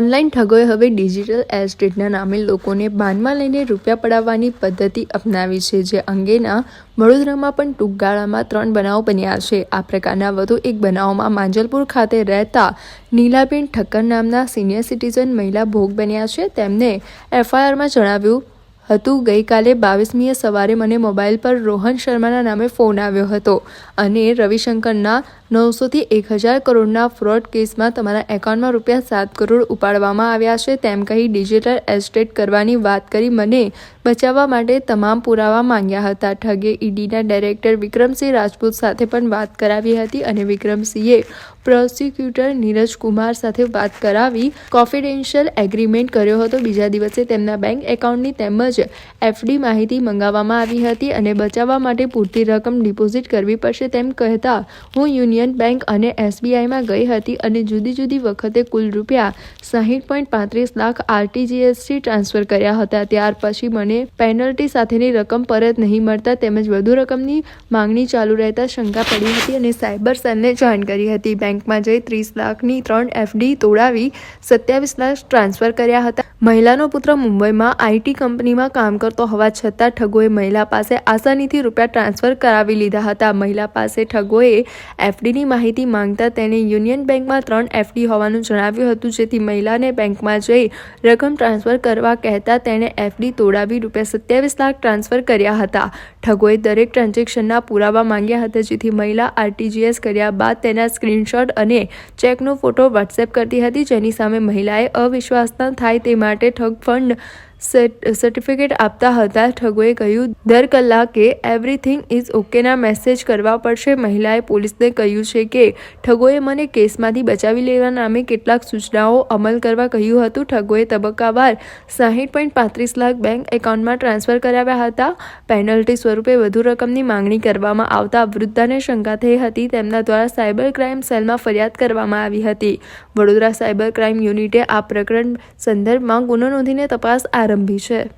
Online ઠગોએ હવે digital એસ્ટેટના નામે લોકોને બાનમાં લઈને રૂપિયા પડાવવાની પદ્ધતિ અપનાવી છે, જે અંગેના વડોદરામાં પણ ટૂંક ગાળામાં ત્રણ બનાવ બન્યા છે. આ પ્રકારના વધુ એક બનાવમાં માંજલપુર ખાતે રહેતા નીલાબેન ઠક્કર નામના સિનિયર સિટીઝન મહિલા ભોગ બન્યા છે. તેમને એફઆઈઆરમાં જણાવ્યું હતું. ગઈકાલે બાવીસમીએ સવારે મને મોબાઈલ પર રોહન શર્માના નામે ફોન આવ્યો હતો અને રવિશંકરના નવસોથી એક હજાર કરોડના ફ્રોડ કેસમાં તમારા એકાઉન્ટમાં રૂપિયા સાત કરોડ ઉપાડવામાં આવ્યા છે તેમ કહી ડિજિટલ એસ્ટેટ કરવાની વાત કરી મને બચાવવા માટે તમામ પુરાવા માંગ્યા હતા. ઠગે ઈડીના ડાયરેક્ટર વિક્રમસિંહ રાજપૂત સાથે પણ વાત કરાવી હતી અને વિક્રમસિંહે પ્રોસિક્યુટર નીરજ કુમાર સાથે વાત કરાવી કોન્ફિડેન્શિયલ એગ્રીમેન્ટ કર્યો હતો. બીજા દિવસે તેમના બેંક એકાઉન્ટની તેમજ એફડી માહિતી મંગાવવામાં આવી હતી અને બચાવવા માટે પૂરતી રકમ ડિપોઝિટ કરવી પડશે તેમ કહેતા હું યુનિયન બેંક અને એસબીઆઈમાં ગઈ હતી અને જુદી જુદી વખતે કુલ રૂપિયા સાહીઠ પોઈન્ટ પાંત્રીસ લાખ આરટીજીએસથી ટ્રાન્સફર કર્યા હતા. ત્યાર પછી મને પેનલ્ટી સાથેની રકમ પરત નહીં મળતા તેમજ વધુ રકમની માંગણી ચાલુ રહેતા શંકા પડી હતી અને સાયબર સેલને જાણ કરી હતી. બેંકમાં જઈ ત્રીસ લાખની ત્રણ એફડી તોડાવી સત્યાવીસ લાખ ટ્રાન્સફર કર્યા હતા. મહિલાનો પુત્ર મુંબઈમાં આઈટી કંપનીમાં કામ કરતો હોવા છતાં ઠગોએ મહિલા પાસે આસાનીથી રૂપિયા ટ્રાન્સફર કરાવી લીધા હતા. મહિલા પાસે ઠગોએ એફડીની માહિતી માંગતા તેણે યુનિયન બેંકમાં ત્રણ એફડી હોવાનું જણાવ્યું હતું, જેથી મહિલાને બેંકમાં જઈ રકમ ટ્રાન્સફર કરવા કહેતા તેણે એફડી તોડાવી રૂપિયા સત્યાવીસ લાખ ટ્રાન્સફર કર્યા હતા. ઠગોએ દરેક ટ્રાન્ઝેક્શનના પુરાવા માંગ્યા હતા, જેથી મહિલા આરટીજીએસ કર્યા બાદ તેના સ્ક્રીનશોટ અને ચેકનો ફોટો વોટ્સએપ કરતી હતી, જેની સામે મહિલાએ અવિશ્વાસના થાય તે માટે ઠગ ફંડ સર્ટિફિકેટ આપતા હતા. ઠગોએ કહ્યું, દર કલાકે એવરીથિંગ ઇઝ ઓકેના મેસેજ કરવા પડશે. મહિલાએ પોલીસને કહ્યું છે કે, ઠગોએ મને કેસમાંથી બચાવી લેવા નામે કેટલાક સૂચનાઓ અમલ કરવા કહ્યું હતું. ઠગોએ તબક્કાવાર સાહીઠ પોઈન્ટ પાંત્રીસ લાખ બેંક એકાઉન્ટમાં ટ્રાન્સફર કરાવ્યા હતા. પેનલ્ટી સ્વરૂપે વધુ રકમની માંગણી કરવામાં આવતા વૃદ્ધાને શંકા થઈ હતી. તેમના દ્વારા સાયબર ક્રાઇમ સેલમાં ફરિયાદ કરવામાં આવી હતી. વડોદરા સાયબર ક્રાઇમ યુનિટે આ પ્રકરણ સંદર્ભમાં ગુનો નોંધીને તપાસ આરંભી છે.